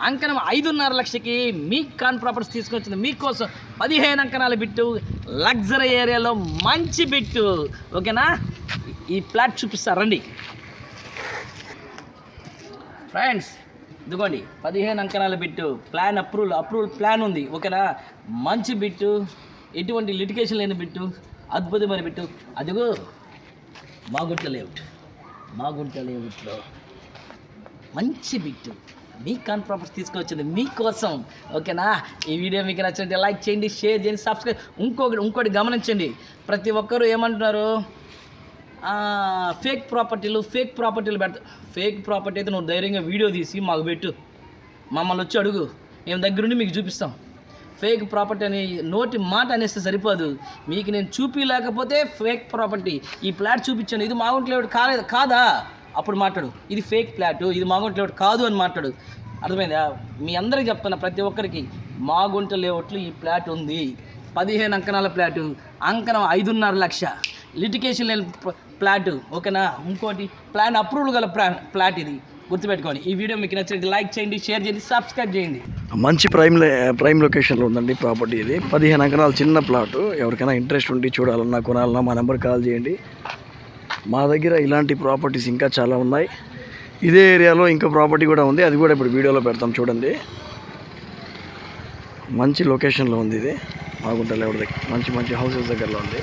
అంకణం ఐదున్నర లక్షకి మీ కాన్ ప్రాపర్టీస్ తీసుకొచ్చింది. మీకోసం పదిహేను అంకణాల బిట్టు. లగ్జరీ ఏరియాలో మంచి బిట్టు. ఓకేనా? ఈ ప్లాట్ చూపిస్తారు రండి. ఫ్రెండ్స్ ఇదిగోండి పదిహేను అంకణాల bit. Plan approval approval plan ఉంది. ఓకేనా? మంచి బిట్టు. ఎటువంటి లిటికేషన్ లేని బిట్టు. అద్భుతమైన బిట్టు. అదిగో మాగుంట లేఅవుట్ మాగుంట లేఅవుట్లో మంచి బిట్టు. మీ కాన్ ప్రాపర్టీస్ తీసుకొచ్చింది మీకోసం. ఓకేనా? ఈ వీడియో మీకు నచ్చినట్టు లైక్ చేయండి షేర్ చేయండి సబ్స్క్రైబ్ ఇంకొకటి ఇంకోటి గమనించండి. ప్రతి ఒక్కరూ ఏమంటున్నారు? ఫేక్ ప్రాపర్టీలు ఫేక్ ప్రాపర్టీలు పెడతా ఫేక్ ప్రాపర్టీ అయితే నువ్వు ధైర్యంగా వీడియో తీసి మాకు పెట్టు. మమ్మల్ని వచ్చి అడుగు. మేము దగ్గరుండి మీకు చూపిస్తాం. ఫేక్ ప్రాపర్టీ అని నోటి మాట అనేస్తే సరిపోదు. మీకు నేను చూపించలేకపోతే ఫేక్ ప్రాపర్టీ ఈ ప్లాట్ చూపించాను ఇది మా ఇంట్లో కాలేదు కాదా? అప్పుడు మాట్లాడు. ఇది ఫేక్ ఫ్లాట్ ఇది మాగుంట లేవుడు కాదు అని మాట్లాడు. అర్థమైందా? మీ అందరికి చెప్తున్నా ప్రతి ఒక్కరికి మాగుంట లేఅవుట్లు ఈ ప్లాట్ ఉంది. పదిహేను అంకణాల ప్లాటు అంకణం ఐదున్నర లక్ష. లిటికేషన్ లేని ప్ల- ప్లాట్ ఓకేనా? ఇంకోటి ప్లాన్ అప్రూవల్ గల ప్లాన్ ఫ్లాట్ ఇది. గుర్తుపెట్టుకోండి. ఈ వీడియో మీకు నచ్చినట్టు లైక్ చేయండి షేర్ చేయండి సబ్స్క్రైబ్ చేయండి. మంచి ప్రైమ్ ప్రైమ్ లొకేషన్లో ఉందండి ప్రాపర్టీ ఇది. పదిహేను అంకణాలు చిన్న ప్లాట్ ఎవరికైనా ఇంట్రెస్ట్ ఉండి చూడాలన్నా కొనాలన్నా మా నెంబర్ కాల్ చేయండి. మా దగ్గర ఇలాంటి ప్రాపర్టీస్ ఇంకా చాలా ఉన్నాయి. ఇదే ఏరియాలో ఇంకా ప్రాపర్టీ కూడా ఉంది. అది కూడా ఇప్పుడు వీడియోలో పెడతాం చూడండి. మంచి లొకేషన్లో ఉంది ఇది. మాగుంట లేవుడు దగ్గర మంచి మంచి హౌసెస్ దగ్గరలో ఉంది.